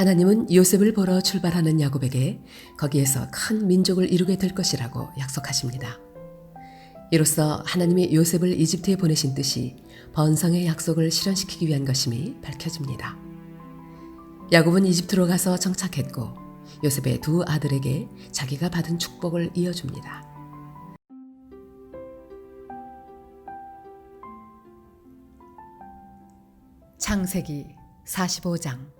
하나님은 요셉을 보러 출발하는 야곱에게 거기에서 큰 민족을 이루게 될 것이라고 약속하십니다. 이로써 하나님이 요셉을 이집트에 보내신 뜻이 번성의 약속을 실현시키기 위한 것임이 밝혀집니다. 야곱은 이집트로 가서 정착했고 요셉의 두 아들에게 자기가 받은 축복을 이어줍니다. 창세기 45장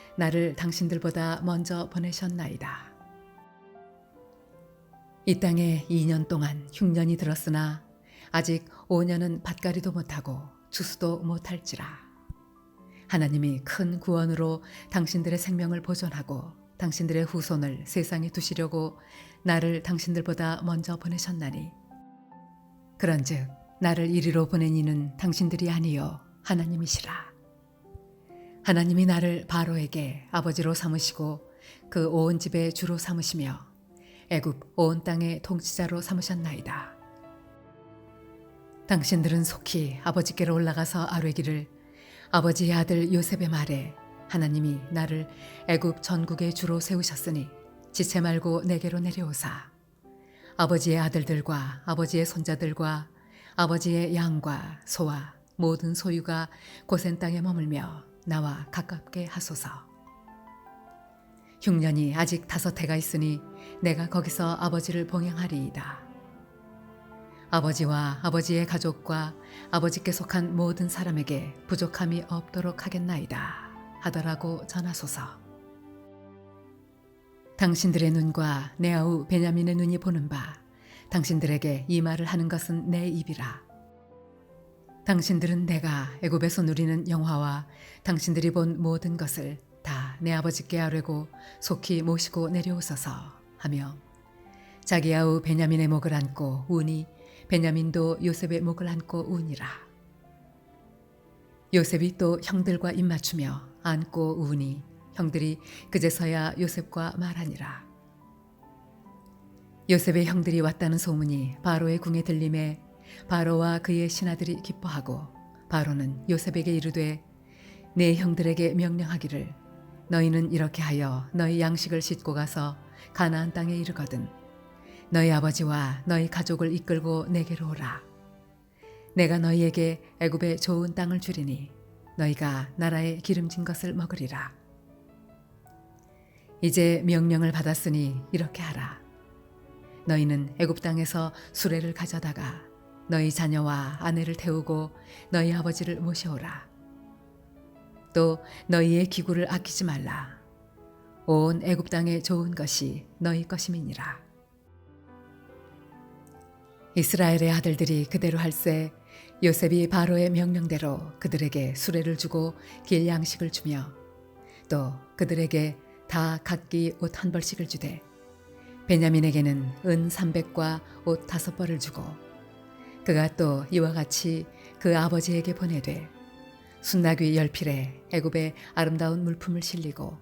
나를 당신들보다 먼저 보내셨나이다. 이 땅에 2년 동안 흉년이 들었으나 아직 5년은 밭가리도 못하고 추수도 못할지라. 하나님이 큰 구원으로 당신들의 생명을 보존하고 당신들의 후손을 세상에 두시려고 나를 당신들보다 먼저 보내셨나니. 그런즉 나를 이리로 보낸 이는 당신들이 아니요 하나님이시라. 하나님이 나를 바로에게 아버지로 삼으시고 그 온 집의 주로 삼으시며 애굽 온 땅의 통치자로 삼으셨나이다. 당신들은 속히 아버지께로 올라가서 아뢰기를 아버지의 아들 요셉의 말에 하나님이 나를 애굽 전국의 주로 세우셨으니 지체 말고 내게로 내려오사 아버지의 아들들과 아버지의 손자들과 아버지의 양과 소와 모든 소유가 고센 땅에 머물며 나와 가깝게 하소서. 흉년이 아직 다섯 해가 있으니 내가 거기서 아버지를 봉양하리이다. 아버지와 아버지의 가족과 아버지께 속한 모든 사람에게 부족함이 없도록 하겠나이다. 하더라고 전하소서. 당신들의 눈과 내 아우 베냐민의 눈이 보는 바 당신들에게 이 말을 하는 것은 내 입이라. 당신들은 내가 애굽에서 누리는 영화와 당신들이 본 모든 것을 다 내 아버지께 아뢰고 속히 모시고 내려오소서 하며 자기 아우 베냐민의 목을 안고 우니 베냐민도 요셉의 목을 안고 우니라. 요셉이 또 형들과 입맞추며 안고 우니 형들이 그제서야 요셉과 말하니라. 요셉의 형들이 왔다는 소문이 바로의 궁에 들림에 바로와 그의 신하들이 기뻐하고 바로는 요셉에게 이르되 내 형들에게 명령하기를 너희는 이렇게 하여 너희 양식을 싣고 가서 가나안 땅에 이르거든. 너희 아버지와 너희 가족을 이끌고 내게로 오라. 내가 너희에게 애굽의 좋은 땅을 주리니 너희가 나라의 기름진 것을 먹으리라. 이제 명령을 받았으니 이렇게 하라. 너희는 애굽 땅에서 수레를 가져다가 너희 자녀와 아내를 태우고 너희 아버지를 모셔오라. 또 너희의 기구를 아끼지 말라. 온 애굽 땅에 좋은 것이 너희 것임이니라. 이스라엘의 아들들이 그대로 할세 요셉이 바로의 명령대로 그들에게 수레를 주고 길 양식을 주며 또 그들에게 다 각기 옷 한 벌씩을 주되 베냐민에게는 은 300과 옷 다섯 벌을 주고 그가 또 이와 같이 그 아버지에게 보내되 순나귀 열필에 애굽의 아름다운 물품을 실리고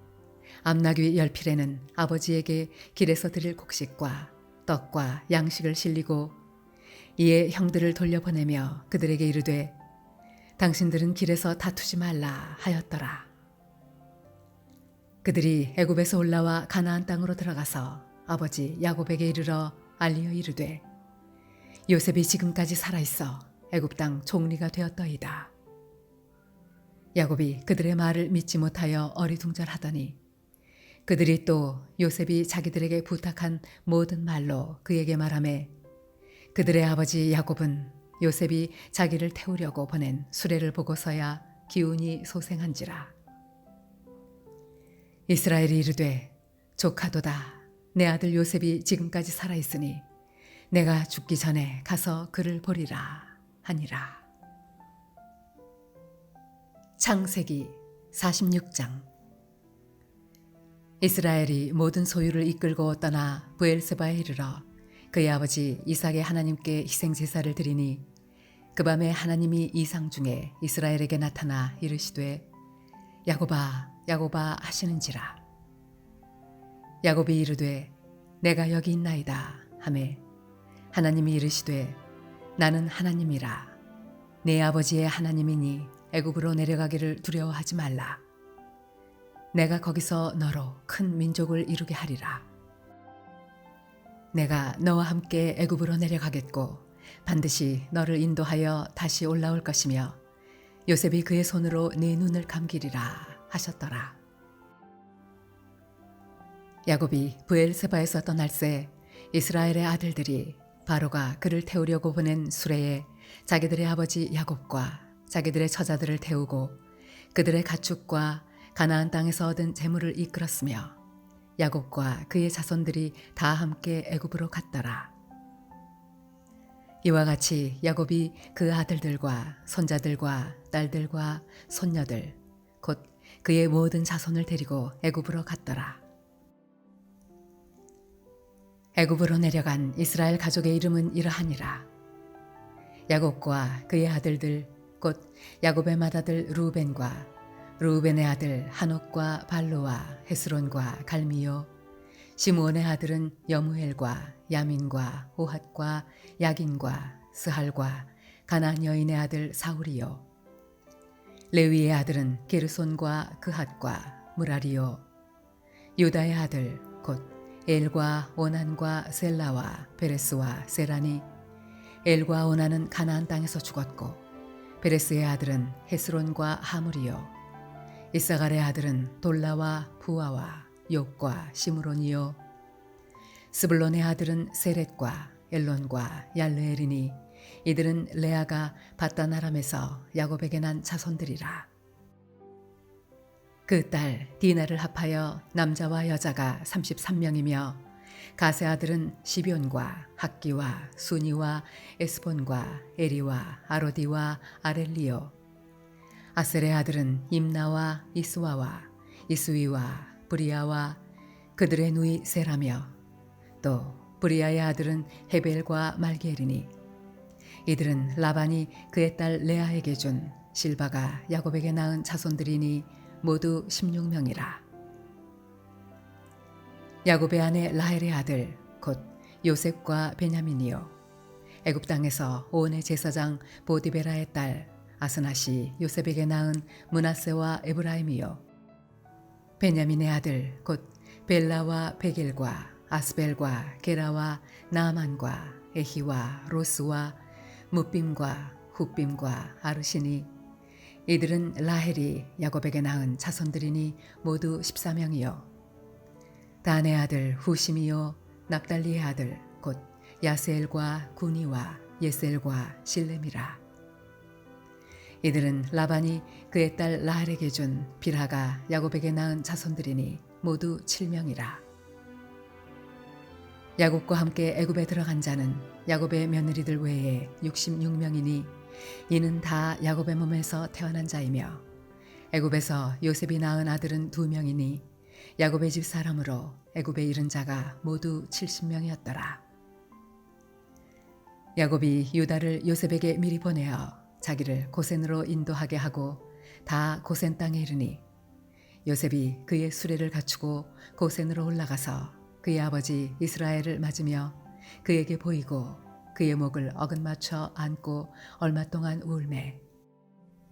암나귀 열필에는 아버지에게 길에서 드릴 곡식과 떡과 양식을 실리고 이에 형들을 돌려보내며 그들에게 이르되 당신들은 길에서 다투지 말라 하였더라. 그들이 애굽에서 올라와 가나안 땅으로 들어가서 아버지 야곱에게 이르러 알리어 이르되 요셉이 지금까지 살아 있어 애굽 땅 총리가 되었더이다. 야곱이 그들의 말을 믿지 못하여 어리둥절하더니 그들이 또 요셉이 자기들에게 부탁한 모든 말로 그에게 말하매 그들의 아버지 야곱은 요셉이 자기를 태우려고 보낸 수레를 보고서야 기운이 소생한지라 이스라엘이 이르되 조카도다 내 아들 요셉이 지금까지 살아 있으니 내가 죽기 전에 가서 그를 보리라 하니라. 창세기 46장. 이스라엘이 모든 소유를 이끌고 떠나 부엘세바에 이르러 그의 아버지 이삭의 하나님께 희생 제사를 드리니 그 밤에 하나님이 이상 중에 이스라엘에게 나타나 이르시되 야곱아 야곱아 하시는지라. 야곱이 이르되 내가 여기 있나이다 하매 하나님이 이르시되 나는 하나님이라. 내 아버지의 하나님이니 애굽으로 내려가기를 두려워하지 말라. 내가 거기서 너로 큰 민족을 이루게 하리라. 내가 너와 함께 애굽으로 내려가겠고 반드시 너를 인도하여 다시 올라올 것이며 요셉이 그의 손으로 네 눈을 감기리라 하셨더라. 야곱이 부엘세바에서 떠날 새 이스라엘의 아들들이 바로가 그를 태우려고 보낸 수레에 자기들의 아버지 야곱과 자기들의 처자들을 태우고 그들의 가축과 가나안 땅에서 얻은 재물을 이끌었으며 야곱과 그의 자손들이 다 함께 애굽으로 갔더라. 이와 같이 야곱이 그 아들들과 손자들과 딸들과 손녀들 곧 그의 모든 자손을 데리고 애굽으로 갔더라. 애굽으로 내려간 이스라엘 가족의 이름은 이러하니라. 야곱과 그의 아들들 곧 야곱의 맏아들 루벤과 루벤의 아들 한옥과 발로와 헤스론과 갈미요 시므온의 아들은 여무엘과 야민과 오핫과 야긴과 스할과 가나안 여인의 아들 사울이요 레위의 아들은 게르손과 그핫과 무라리요 유다의 아들 곧 엘과 오난과 셀라와 베레스와 세라니 엘과 오난은 가나안 땅에서 죽었고 베레스의 아들은 헤스론과 하물이요. 이사갈의 아들은 돌라와 부아와 욕과 시므론이요. 스불론의 아들은 세렛과 엘론과 얄르엘이니 이들은 레아가 바다나람에서 야곱에게 난 자손들이라 그 딸 디나를 합하여 남자와 여자가 33명이며 가세 아들은 시비온과 학기와 수니와 에스본과 에리와 아로디와 아렐리오. 아셀의 아들은 임나와 이스와와 이스위와 브리아와 그들의 누이 세라며 또 브리아의 아들은 헤벨과 말게리니. 이들은 라반이 그의 딸 레아에게 준 실바가 야곱에게 낳은 자손들이니 모두 16명이라. 야곱의 아내 라헬의 아들 곧 요셉과 베냐민이요. 애굽 땅에서 온의 제사장 보디베라의 딸 아스나시 요셉에게 낳은 문하세와 에브라임이요. 베냐민의 아들 곧 벨라와 베겔과 아스벨과 게라와 나만과 에히와 로스와 무빔과 훗빔과 아르시니 이들은 라헬이 야곱에게 낳은 자손들이니 모두 14명이요 단의 아들 후심이요 납달리의 아들 곧 야세엘과 구니와 예셀과 실렘이라 이들은 라반이 그의 딸 라헬에게 준 빌하가 야곱에게 낳은 자손들이니 모두 7명이라. 야곱과 함께 애굽에 들어간 자는 야곱의 며느리들 외에 66명이니 이는 다 야곱의 몸에서 태어난 자이며 애굽에서 요셉이 낳은 아들은 두 명이니 야곱의 집 사람으로 애굽에 이른 자가 모두 70명이었더라. 야곱이 유다를 요셉에게 미리 보내어 자기를 고센으로 인도하게 하고 다 고센 땅에 이르니 요셉이 그의 수레를 갖추고 고센으로 올라가서 그의 아버지 이스라엘을 맞으며 그에게 보이고 그의 목을 어긋 맞춰 안고 얼마 동안 울매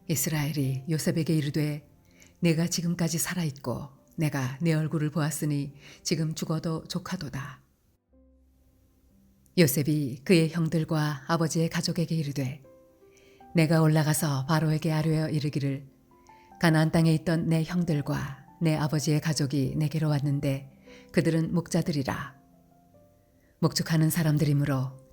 이스라엘이 요셉에게 이르되 내가 지금까지 살아 있고 내가 내 얼굴을 보았으니 지금 죽어도 조카도다. 요셉이 그의 형들과 아버지의 가족에게 이르되 내가 올라가서 바로에게 아뢰어 이르기를 가나안 땅에 있던 내 형들과 내 아버지의 가족이 내게로 왔는데 그들은 목자들이라 목축하는 사람들이므로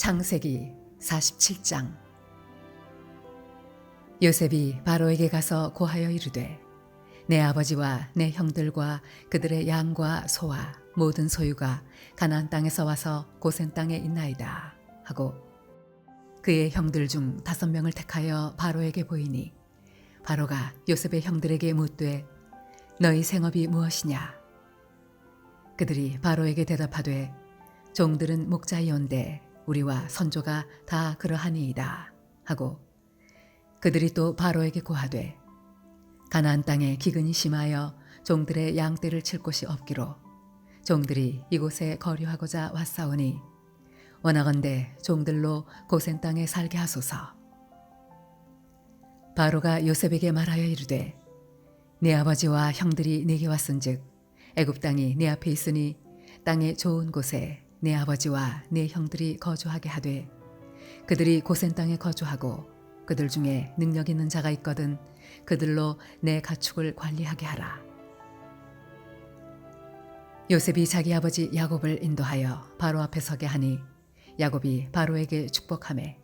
창세기 47장. 요셉이 바로에게 가서 고하여 이르되 내 아버지와 내 형들과 그들의 양과 소와 모든 소유가 가나안 땅에서 와서 고센 땅에 있나이다 하고 그의 형들 중 다섯 명을 택하여 바로에게 보이니 바로가 요셉의 형들에게 묻되 너희 생업이 무엇이냐? 그들이 바로에게 대답하되 종들은 목자이온데 우리와 선조가 다 그러하니이다 하고 그들이 또 바로에게 고하되 가나안 땅에 기근이 심하여 종들의 양떼를 칠 곳이 없기로 종들이 이곳에 거류하고자 왔사오니 원하건대 종들로 고센 땅에 살게 하소서. 바로가 요셉에게 말하여 이르되 내 아버지와 형들이 내게 왔은즉 애굽 땅이 내 앞에 있으니 땅의 좋은 곳에 내 아버지와 내 형들이 거주하게 하되 그들이 고센 땅에 거주하고 그들 중에 능력 있는 자가 있거든 그들로 내 가축을 관리하게 하라. 요셉이 자기 아버지 야곱을 인도하여 바로 앞에 서게 하니 야곱이 바로에게 축복하매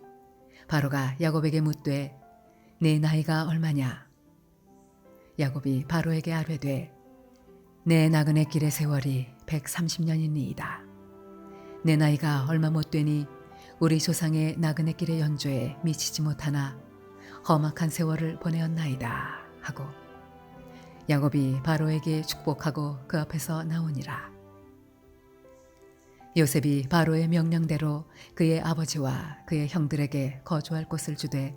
바로가 야곱에게 묻되 내 나이가 얼마냐 야곱이 바로에게 아뢰되 내 나그네 길의 세월이 130년이니이다 내 나이가 얼마 못 되니 우리 조상의 나그네 길의 연조에 미치지 못하나 험악한 세월을 보내었나이다 하고 야곱이 바로에게 축복하고 그 앞에서 나오니라. 요셉이 바로의 명령대로 그의 아버지와 그의 형들에게 거주할 곳을 주되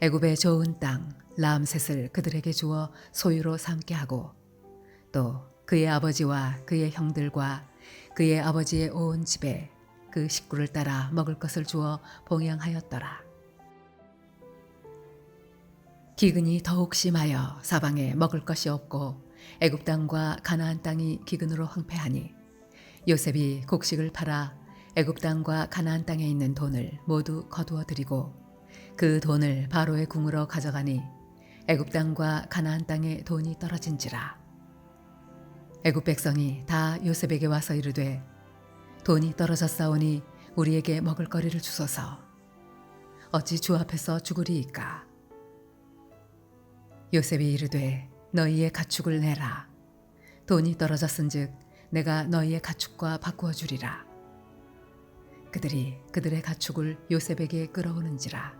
애굽의 좋은 땅 라암셋을 그들에게 주어 소유로 삼게 하고 또 그의 아버지와 그의 형들과 그의 아버지의 온 집에 그 식구를 따라 먹을 것을 주어 봉양하였더라. 기근이 더욱 심하여 사방에 먹을 것이 없고 애굽 땅과 가나안 땅이 기근으로 황폐하니 요셉이 곡식을 팔아 애굽 땅과 가나안 땅에 있는 돈을 모두 거두어 드리고 그 돈을 바로의 궁으로 가져가니 애굽 땅과 가나안 땅에 돈이 떨어진지라 애굽 백성이 다 요셉에게 와서 이르되 돈이 떨어졌사오니 우리에게 먹을 거리를 주소서. 어찌 주 앞에서 죽으리이까? 요셉이 이르되 너희의 가축을 내라. 돈이 떨어졌은즉 내가 너희의 가축과 바꾸어 주리라. 그들이 그들의 가축을 요셉에게 끌어오는지라.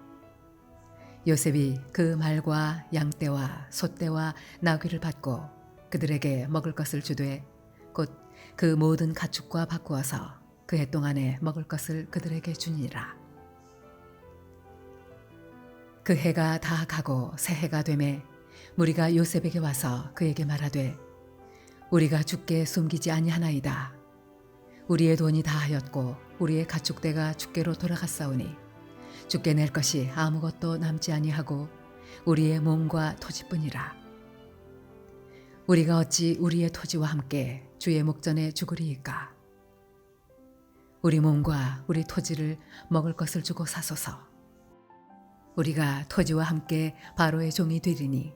요셉이 그 말과 양떼와 소떼와 나귀를 받고 그들에게 먹을 것을 주되 곧 그 모든 가축과 바꾸어서 그 해 동안에 먹을 것을 그들에게 주니라 그 해가 다 가고 새 해가 되매 무리가 요셉에게 와서 그에게 말하되 우리가 죽게 숨기지 아니하나이다. 우리의 돈이 다 하였고 우리의 가축대가 죽게로 돌아갔사오니 죽게 낼 것이 아무것도 남지 아니하고 우리의 몸과 토지뿐이라. 우리가 어찌 우리의 토지와 함께 주의 목전에 죽으리이까? 우리 몸과 우리 토지를 먹을 것을 주고 사소서. 우리가 토지와 함께 바로의 종이 되리니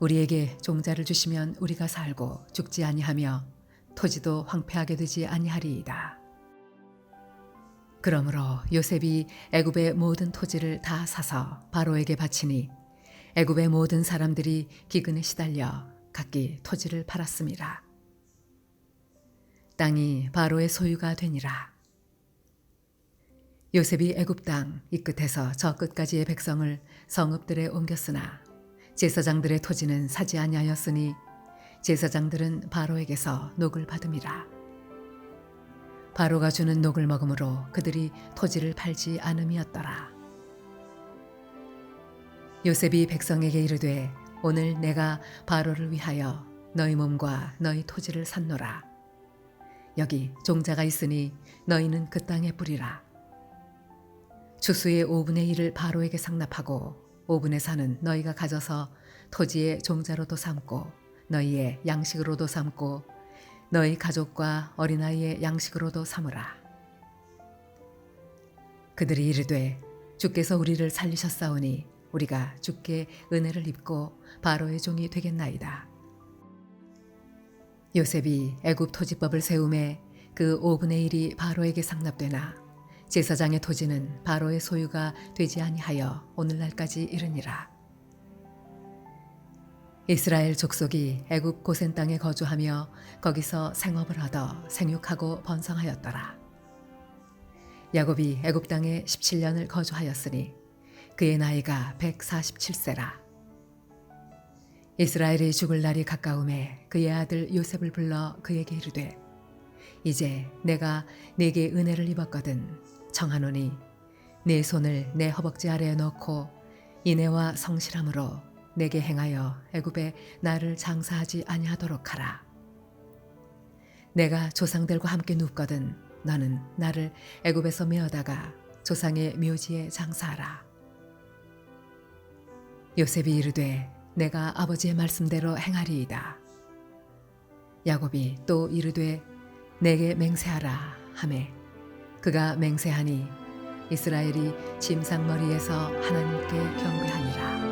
우리에게 종자를 주시면 우리가 살고 죽지 아니하며 토지도 황폐하게 되지 아니하리이다. 그러므로 요셉이 애굽의 모든 토지를 다 사서 바로에게 바치니 애굽의 모든 사람들이 기근에 시달려 각기 토지를 팔았습니다. 땅이 바로의 소유가 되니라. 요셉이 애굽 땅 이 끝에서 저 끝까지의 백성을 성읍들에 옮겼으나 제사장들의 토지는 사지 아니하였으니 제사장들은 바로에게서 녹을 받음이라. 바로가 주는 녹을 먹음으로 그들이 토지를 팔지 않음이었더라. 요셉이 백성에게 이르되 오늘 내가 바로를 위하여 너희 몸과 너희 토지를 샀노라. 여기 종자가 있으니 너희는 그 땅에 뿌리라. 주수의 5분의 1을 바로에게 상납하고 5분의 4는 너희가 가져서 토지의 종자로도 삼고 너희의 양식으로도 삼고 너희 가족과 어린아이의 양식으로도 삼으라. 그들이 이르되 주께서 우리를 살리셨사오니 우리가 주께 은혜를 입고 바로의 종이 되겠나이다. 요셉이 애굽 토지법을 세움에 그 5분의 1이 바로에게 상납되나 제사장의 토지는 바로의 소유가 되지 아니하여 오늘날까지 이르니라. 이스라엘 족속이 애굽 고센 땅에 거주하며 거기서 생업을 얻어 생육하고 번성하였더라. 야곱이 애굽 땅에 17년을 거주하였으니 그의 나이가 147세라. 이스라엘이 죽을 날이 가까움에 그의 아들 요셉을 불러 그에게 이르되 이제 내가 네게 은혜를 입었거든 청하노니 네 손을 내 허벅지 아래에 넣고 인애와 성실함으로 내게 행하여 애굽에 나를 장사하지 아니하도록 하라. 내가 조상들과 함께 눕거든 너는 나를 애굽에서 메어다가 조상의 묘지에 장사하라. 요셉이 이르되 내가 아버지의 말씀대로 행하리이다. 야곱이 또 이르되 내게 맹세하라 하매 그가 맹세하니 이스라엘이 짐상머리에서 하나님께 경배하니라.